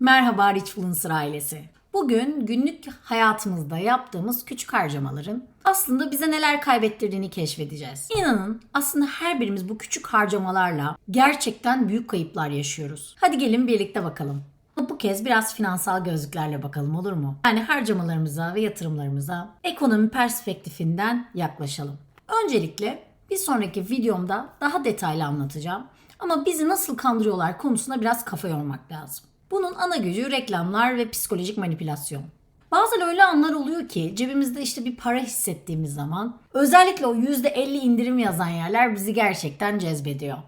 Merhaba Rich Influencer ailesi. Bugün günlük hayatımızda yaptığımız küçük harcamaların aslında bize neler kaybettirdiğini keşfedeceğiz. İnanın aslında her birimiz bu küçük harcamalarla gerçekten büyük kayıplar yaşıyoruz. Hadi gelin birlikte bakalım. Bu kez biraz finansal gözlüklerle bakalım olur mu? Yani harcamalarımıza ve yatırımlarımıza ekonomi perspektifinden yaklaşalım. Öncelikle bir sonraki videomda daha detaylı anlatacağım. Ama bizi nasıl kandırıyorlar konusunda biraz kafa yormak lazım. Bunun ana gücü reklamlar ve psikolojik manipülasyon. Bazen öyle anlar oluyor ki cebimizde işte bir para hissettiğimiz zaman özellikle o %50 indirim yazan yerler bizi gerçekten cezbediyor.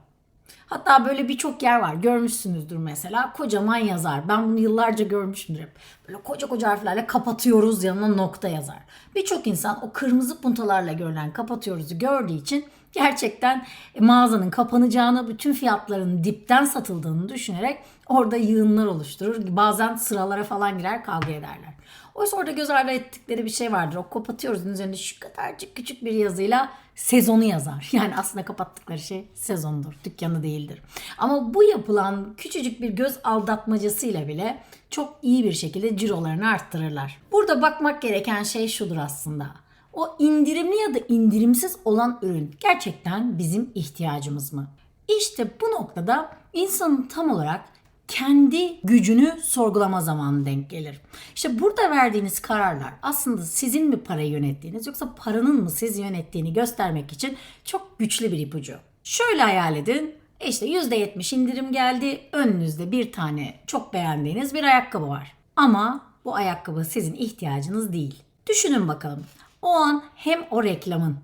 Hatta böyle birçok yer var. Görmüşsünüzdür mesela. Kocaman yazar. Ben bunu yıllarca görmüşümdür hep. Böyle koca koca harflerle kapatıyoruz yanına nokta yazar. Birçok insan o kırmızı puntalarla görülen kapatıyoruz'u gördüğü için gerçekten mağazanın kapanacağını, bütün fiyatların dipten satıldığını düşünerek orada yığınlar oluşturur. Bazen sıralara falan girer kavga ederler. Oysa orada göz ardı ettikleri bir şey vardır. O kapatıyoruz üzerinde şu kadarcık küçük bir yazıyla sezonu yazar. Yani aslında kapattıkları şey sezondur, dükkanı değildir. Ama bu yapılan küçücük bir göz aldatmacasıyla bile çok iyi bir şekilde cirolarını arttırırlar. Burada bakmak gereken şey şudur aslında. O indirimli ya da indirimsiz olan ürün gerçekten bizim ihtiyacımız mı? İşte bu noktada insanın tam olarak kendi gücünü sorgulama zamanı denk gelir. İşte burada verdiğiniz kararlar aslında sizin mi parayı yönettiğiniz yoksa paranın mı sizi yönettiğini göstermek için çok güçlü bir ipucu. Şöyle hayal edin. İşte %70 indirim geldi. Önünüzde bir tane çok beğendiğiniz bir ayakkabı var. Ama bu ayakkabı sizin ihtiyacınız değil. Düşünün bakalım. O an hem o reklamın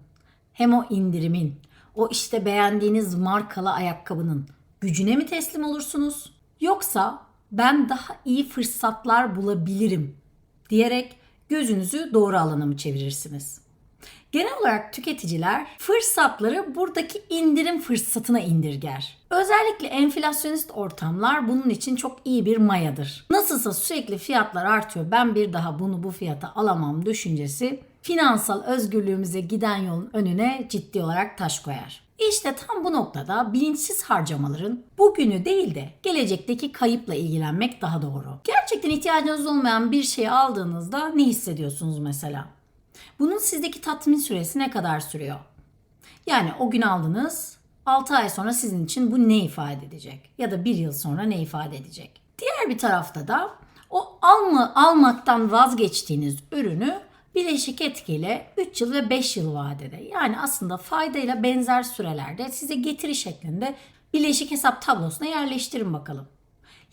hem o indirimin, o işte beğendiğiniz markalı ayakkabının gücüne mi teslim olursunuz? Yoksa ben daha iyi fırsatlar bulabilirim diyerek gözünüzü doğru alana mı çevirirsiniz? Genel olarak tüketiciler fırsatları buradaki indirim fırsatına indirger. Özellikle enflasyonist ortamlar bunun için çok iyi bir mayadır. Nasılsa sürekli fiyatlar artıyor ben bir daha bunu bu fiyata alamam düşüncesi finansal özgürlüğümüze giden yolun önüne ciddi olarak taş koyar. İşte tam bu noktada bilinçsiz harcamaların bugünü değil de gelecekteki kayıpla ilgilenmek daha doğru. Gerçekten ihtiyacınız olmayan bir şey aldığınızda ne hissediyorsunuz mesela? Bunun sizdeki tatmin süresi ne kadar sürüyor? Yani o gün aldınız, 6 ay sonra sizin için bu ne ifade edecek? Ya da 1 yıl sonra ne ifade edecek? Diğer bir tarafta da o alma, almaktan vazgeçtiğiniz ürünü bileşik etkiyle 3 yıl ve 5 yıl vadede yani aslında faydayla benzer sürelerde size getiri şeklinde bileşik hesap tablosuna yerleştirin bakalım.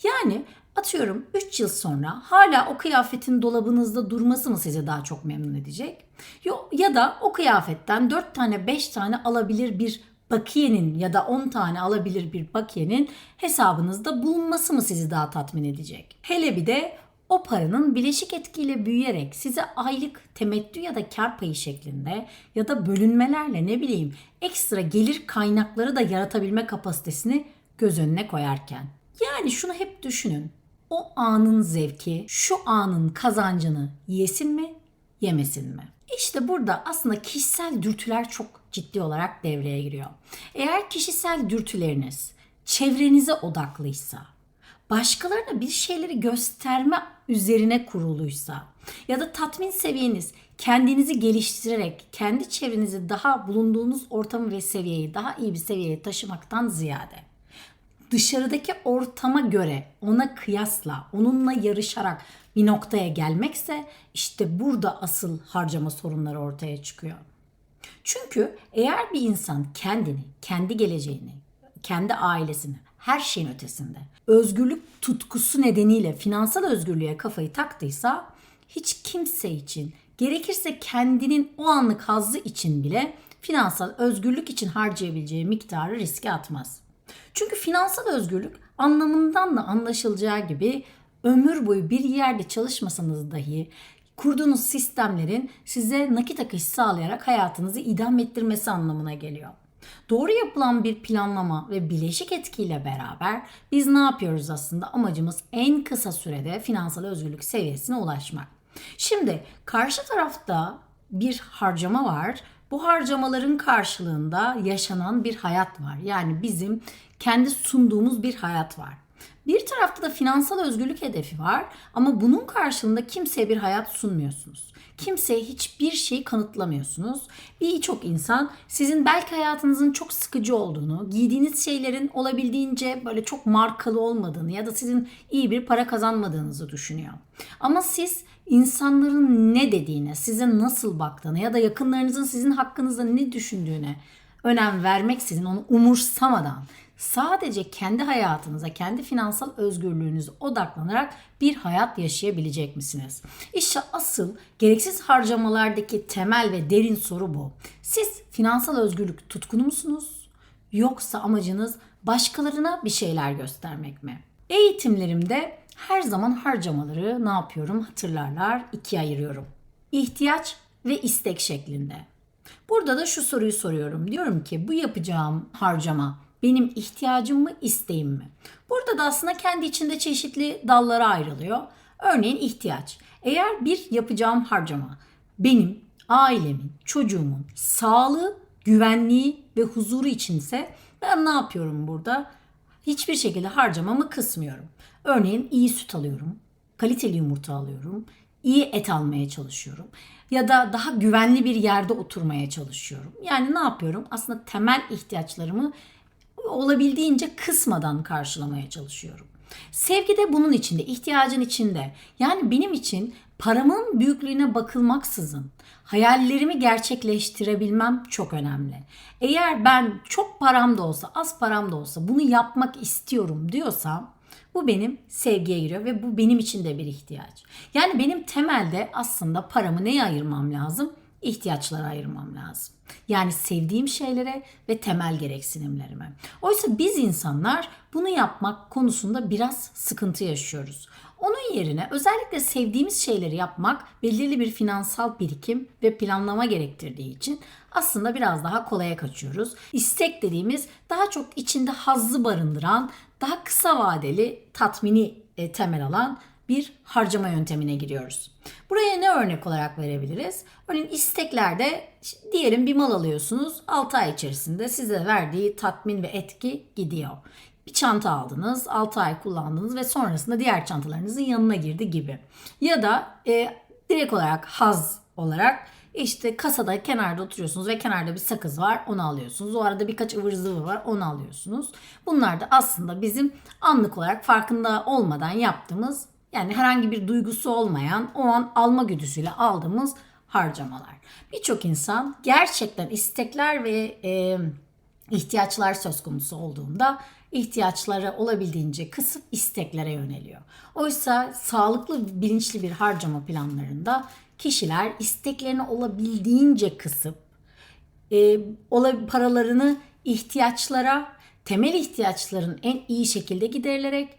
Yani atıyorum 3 yıl sonra hala o kıyafetin dolabınızda durması mı sizi daha çok memnun edecek? Ya da o kıyafetten 4 tane 5 tane alabilir bir bakiyenin ya da 10 tane alabilir bir bakiyenin hesabınızda bulunması mı sizi daha tatmin edecek? Hele bir de o paranın bileşik etkiyle büyüyerek size aylık temettü ya da kar payı şeklinde ya da bölünmelerle ne bileyim ekstra gelir kaynakları da yaratabilme kapasitesini göz önüne koyarken. Yani şunu hep düşünün. O anın zevki, şu anın kazancını yesin mi, yemesin mi? İşte burada aslında kişisel dürtüler çok ciddi olarak devreye giriyor. Eğer kişisel dürtüleriniz çevrenize odaklıysa, başkalarına bir şeyleri gösterme üzerine kuruluysa ya da tatmin seviyeniz kendinizi geliştirerek kendi çevrenizi daha bulunduğunuz ortamı ve seviyeyi daha iyi bir seviyeye taşımaktan ziyade dışarıdaki ortama göre ona kıyasla onunla yarışarak bir noktaya gelmekse işte burada asıl harcama sorunları ortaya çıkıyor. Çünkü eğer bir insan kendini, kendi geleceğini, kendi ailesini, her şeyin ötesinde özgürlük tutkusu nedeniyle finansal özgürlüğe kafayı taktıysa hiç kimse için gerekirse kendinin o anlık hazzı için bile finansal özgürlük için harcayabileceği miktarı riske atmaz. Çünkü finansal özgürlük anlamından da anlaşılacağı gibi ömür boyu bir yerde çalışmasanız dahi kurduğunuz sistemlerin size nakit akışı sağlayarak hayatınızı idam ettirmesi anlamına geliyor. Doğru yapılan bir planlama ve bileşik etkiyle beraber biz ne yapıyoruz aslında? Amacımız en kısa sürede finansal özgürlük seviyesine ulaşmak. Şimdi karşı tarafta bir harcama var. Bu harcamaların karşılığında yaşanan bir hayat var. Yani bizim kendi sunduğumuz bir hayat var. Bir tarafta da finansal özgürlük hedefi var ama bunun karşılığında kimseye bir hayat sunmuyorsunuz. Kimseye hiçbir şey kanıtlamıyorsunuz. Birçok insan sizin belki hayatınızın çok sıkıcı olduğunu, giydiğiniz şeylerin olabildiğince böyle çok markalı olmadığını ya da sizin iyi bir para kazanmadığınızı düşünüyor. Ama siz insanların ne dediğine, size nasıl baktığına ya da yakınlarınızın sizin hakkınızda ne düşündüğüne önem vermeksizin onu umursamadan sadece kendi hayatınıza, kendi finansal özgürlüğünüze odaklanarak bir hayat yaşayabilecek misiniz? İşte asıl gereksiz harcamalardaki temel ve derin soru bu. Siz finansal özgürlük tutkunu musunuz? Yoksa amacınız başkalarına bir şeyler göstermek mi? Eğitimlerimde her zaman harcamaları ne yapıyorum hatırlarlar ikiye ayırıyorum. İhtiyaç ve istek şeklinde. Burada da şu soruyu soruyorum. Diyorum ki bu yapacağım harcama benim ihtiyacım mı, isteğim mi? Burada da aslında kendi içinde çeşitli dallara ayrılıyor. Örneğin ihtiyaç. Eğer bir yapacağım harcama benim, ailemin, çocuğumun sağlığı, güvenliği ve huzuru içinse ben ne yapıyorum burada? Hiçbir şekilde harcamamı kısmıyorum. Örneğin iyi süt alıyorum, kaliteli yumurta alıyorum, iyi et almaya çalışıyorum ya da daha güvenli bir yerde oturmaya çalışıyorum. Yani ne yapıyorum? Aslında temel ihtiyaçlarımı olabildiğince kısmadan karşılamaya çalışıyorum. Sevgi de bunun içinde, ihtiyacın içinde. Yani benim için paramın büyüklüğüne bakılmaksızın hayallerimi gerçekleştirebilmem çok önemli. Eğer ben çok param da olsa, az param da olsa bunu yapmak istiyorum diyorsam bu benim sevgiye giriyor ve bu benim için de bir ihtiyaç. Yani benim temelde aslında paramı neye ayırmam lazım? İhtiyaçlara ayırmam lazım. Yani sevdiğim şeylere ve temel gereksinimlerime. Oysa biz insanlar bunu yapmak konusunda biraz sıkıntı yaşıyoruz. Onun yerine özellikle sevdiğimiz şeyleri yapmak belirli bir finansal birikim ve planlama gerektirdiği için aslında biraz daha kolaya kaçıyoruz. İstek dediğimiz daha çok içinde hazzı barındıran, daha kısa vadeli tatmini e, temel alan bir harcama yöntemine giriyoruz. Buraya ne örnek olarak verebiliriz? Örneğin isteklerde diyelim bir mal alıyorsunuz 6 ay içerisinde size verdiği tatmin ve etki gidiyor. Bir çanta aldınız 6 ay kullandınız ve sonrasında diğer çantalarınızın yanına girdi gibi. Ya da e, direkt olarak haz olarak işte kasada kenarda oturuyorsunuz ve kenarda bir sakız var onu alıyorsunuz. O arada birkaç ıvır zıvır var onu alıyorsunuz. Bunlar da aslında bizim anlık olarak farkında olmadan yaptığımız yani herhangi bir duygusu olmayan o an alma güdüsüyle aldığımız harcamalar. Birçok insan gerçekten istekler ve e, ihtiyaçlar söz konusu olduğunda ihtiyaçları olabildiğince kısıp isteklere yöneliyor. Oysa sağlıklı bilinçli bir harcama planlarında kişiler isteklerini olabildiğince kısıp e, paralarını ihtiyaçlara, temel ihtiyaçların en iyi şekilde giderilerek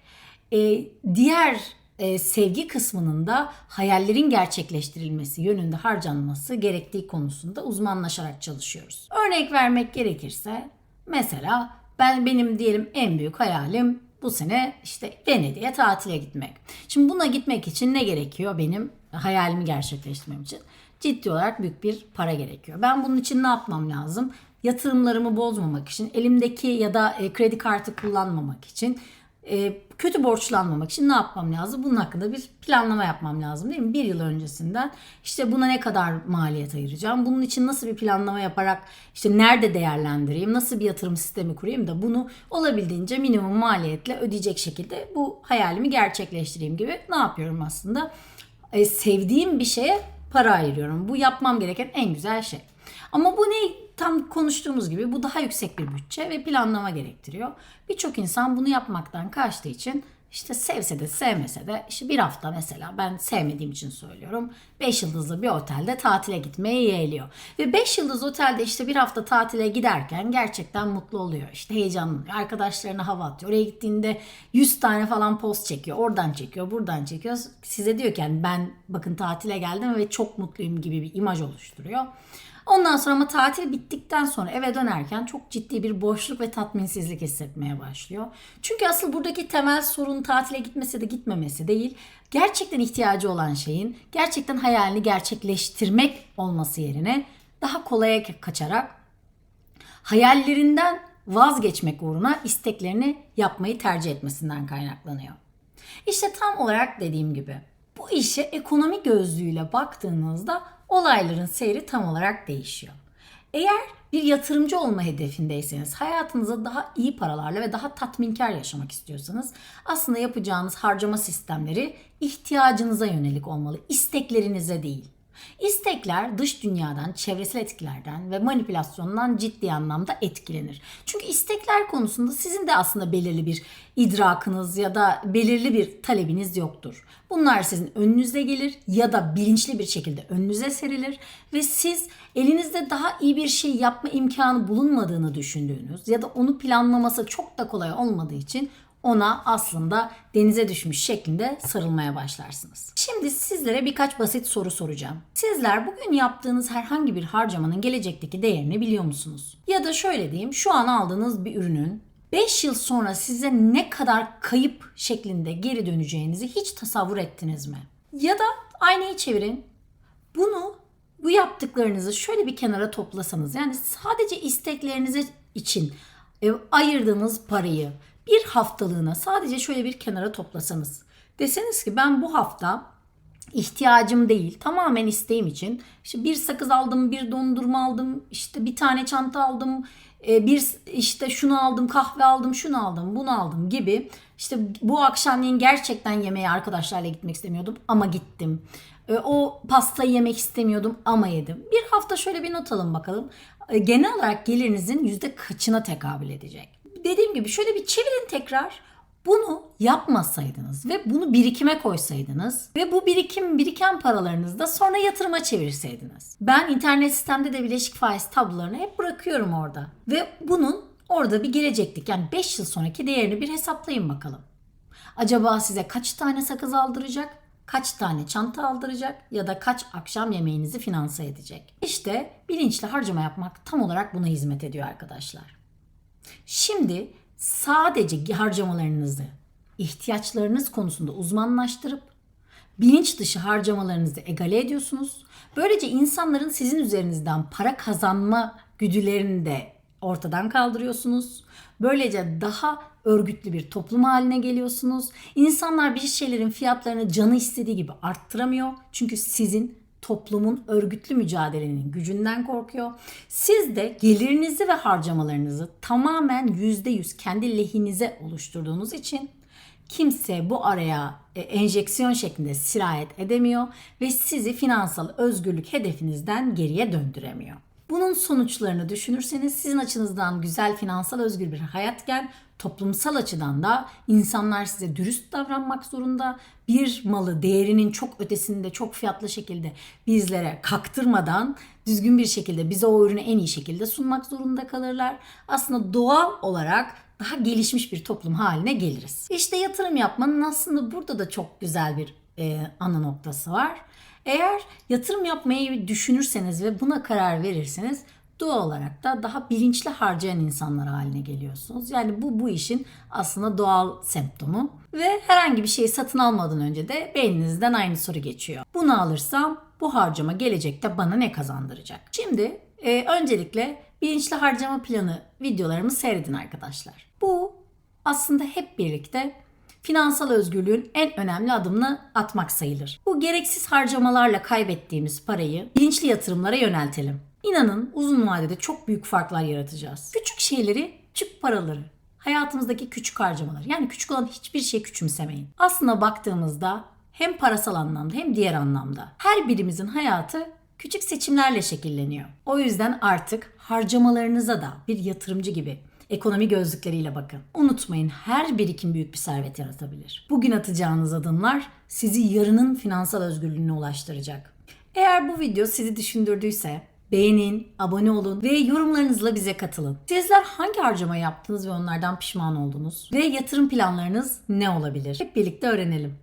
e, diğer e, sevgi kısmının da hayallerin gerçekleştirilmesi yönünde harcanması gerektiği konusunda uzmanlaşarak çalışıyoruz. Örnek vermek gerekirse mesela ben benim diyelim en büyük hayalim bu sene işte Venedik'e tatile gitmek. Şimdi buna gitmek için ne gerekiyor benim hayalimi gerçekleştirmem için? Ciddi olarak büyük bir para gerekiyor. Ben bunun için ne yapmam lazım? Yatırımlarımı bozmamak için, elimdeki ya da e, kredi kartı kullanmamak için e, kötü borçlanmamak için ne yapmam lazım? Bunun hakkında bir planlama yapmam lazım değil mi? Bir yıl öncesinden işte buna ne kadar maliyet ayıracağım? Bunun için nasıl bir planlama yaparak işte nerede değerlendireyim? Nasıl bir yatırım sistemi kurayım da bunu olabildiğince minimum maliyetle ödeyecek şekilde bu hayalimi gerçekleştireyim gibi ne yapıyorum aslında? E, sevdiğim bir şeye para ayırıyorum. Bu yapmam gereken en güzel şey. Ama bu ne tam konuştuğumuz gibi bu daha yüksek bir bütçe ve planlama gerektiriyor. Birçok insan bunu yapmaktan kaçtığı için işte sevse de sevmese de işte bir hafta mesela ben sevmediğim için söylüyorum 5 yıldızlı bir otelde tatile gitmeyi yeğliyor. Ve 5 yıldız otelde işte bir hafta tatile giderken gerçekten mutlu oluyor. İşte heyecanlanıyor. Arkadaşlarına hava atıyor. Oraya gittiğinde 100 tane falan post çekiyor. Oradan çekiyor, buradan çekiyor. Size diyor ki yani ben bakın tatile geldim ve çok mutluyum gibi bir imaj oluşturuyor. Ondan sonra ama tatil bittikten sonra eve dönerken çok ciddi bir boşluk ve tatminsizlik hissetmeye başlıyor. Çünkü asıl buradaki temel sorun tatile gitmesi de gitmemesi değil. Gerçekten ihtiyacı olan şeyin gerçekten hayalini gerçekleştirmek olması yerine daha kolaya kaçarak hayallerinden vazgeçmek uğruna isteklerini yapmayı tercih etmesinden kaynaklanıyor. İşte tam olarak dediğim gibi bu işe ekonomi gözlüğüyle baktığınızda olayların seyri tam olarak değişiyor. Eğer bir yatırımcı olma hedefindeyseniz, hayatınıza daha iyi paralarla ve daha tatminkar yaşamak istiyorsanız aslında yapacağınız harcama sistemleri ihtiyacınıza yönelik olmalı, isteklerinize değil. İstekler dış dünyadan, çevresel etkilerden ve manipülasyondan ciddi anlamda etkilenir. Çünkü istekler konusunda sizin de aslında belirli bir idrakınız ya da belirli bir talebiniz yoktur. Bunlar sizin önünüze gelir ya da bilinçli bir şekilde önünüze serilir ve siz elinizde daha iyi bir şey yapma imkanı bulunmadığını düşündüğünüz ya da onu planlaması çok da kolay olmadığı için ona aslında denize düşmüş şeklinde sarılmaya başlarsınız. Şimdi sizlere birkaç basit soru soracağım. Sizler bugün yaptığınız herhangi bir harcamanın gelecekteki değerini biliyor musunuz? Ya da şöyle diyeyim, şu an aldığınız bir ürünün 5 yıl sonra size ne kadar kayıp şeklinde geri döneceğinizi hiç tasavvur ettiniz mi? Ya da aynayı çevirin. Bunu bu yaptıklarınızı şöyle bir kenara toplasanız yani sadece isteklerinize için e, ayırdığınız parayı bir haftalığına sadece şöyle bir kenara toplasanız. Deseniz ki ben bu hafta ihtiyacım değil tamamen isteğim için işte bir sakız aldım bir dondurma aldım işte bir tane çanta aldım e, bir işte şunu aldım kahve aldım şunu aldım bunu aldım gibi işte bu akşamleyin gerçekten yemeğe arkadaşlarla gitmek istemiyordum ama gittim. E, o pastayı yemek istemiyordum ama yedim. Bir hafta şöyle bir not alın bakalım. E, genel olarak gelirinizin yüzde kaçına tekabül edecek dediğim gibi şöyle bir çevirin tekrar bunu yapmasaydınız ve bunu birikime koysaydınız ve bu birikim biriken paralarınızı da sonra yatırıma çevirseydiniz. Ben internet sistemde de bileşik faiz tablolarını hep bırakıyorum orada. Ve bunun orada bir gelecektik yani 5 yıl sonraki değerini bir hesaplayın bakalım. Acaba size kaç tane sakız aldıracak? Kaç tane çanta aldıracak ya da kaç akşam yemeğinizi finanse edecek? İşte bilinçli harcama yapmak tam olarak buna hizmet ediyor arkadaşlar. Şimdi sadece harcamalarınızı ihtiyaçlarınız konusunda uzmanlaştırıp bilinç dışı harcamalarınızı egale ediyorsunuz. Böylece insanların sizin üzerinizden para kazanma güdülerini de ortadan kaldırıyorsunuz. Böylece daha örgütlü bir toplum haline geliyorsunuz. İnsanlar bir şeylerin fiyatlarını canı istediği gibi arttıramıyor. Çünkü sizin toplumun örgütlü mücadelenin gücünden korkuyor. Siz de gelirinizi ve harcamalarınızı tamamen %100 kendi lehinize oluşturduğunuz için kimse bu araya e, enjeksiyon şeklinde sirayet edemiyor ve sizi finansal özgürlük hedefinizden geriye döndüremiyor. Bunun sonuçlarını düşünürseniz sizin açınızdan güzel finansal özgür bir hayatken toplumsal açıdan da insanlar size dürüst davranmak zorunda. Bir malı değerinin çok ötesinde çok fiyatlı şekilde bizlere kaktırmadan düzgün bir şekilde bize o ürünü en iyi şekilde sunmak zorunda kalırlar. Aslında doğal olarak daha gelişmiş bir toplum haline geliriz. İşte yatırım yapmanın aslında burada da çok güzel bir e, ana noktası var. Eğer yatırım yapmayı düşünürseniz ve buna karar verirseniz doğal olarak da daha bilinçli harcayan insanlar haline geliyorsunuz. Yani bu bu işin aslında doğal semptomu ve herhangi bir şeyi satın almadan önce de beyninizden aynı soru geçiyor. Bunu alırsam bu harcama gelecekte bana ne kazandıracak? Şimdi e, öncelikle bilinçli harcama planı videolarımı seyredin arkadaşlar. Bu aslında hep birlikte finansal özgürlüğün en önemli adımını atmak sayılır. Bu gereksiz harcamalarla kaybettiğimiz parayı bilinçli yatırımlara yöneltelim. İnanın uzun vadede çok büyük farklar yaratacağız. Küçük şeyleri, küçük paraları, hayatımızdaki küçük harcamalar. Yani küçük olan hiçbir şey küçümsemeyin. Aslında baktığımızda hem parasal anlamda hem diğer anlamda her birimizin hayatı küçük seçimlerle şekilleniyor. O yüzden artık harcamalarınıza da bir yatırımcı gibi ekonomi gözlükleriyle bakın. Unutmayın her birikim büyük bir servet yaratabilir. Bugün atacağınız adımlar sizi yarının finansal özgürlüğüne ulaştıracak. Eğer bu video sizi düşündürdüyse beğenin, abone olun ve yorumlarınızla bize katılın. Sizler hangi harcama yaptınız ve onlardan pişman oldunuz? Ve yatırım planlarınız ne olabilir? Hep birlikte öğrenelim.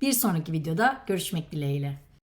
Bir sonraki videoda görüşmek dileğiyle.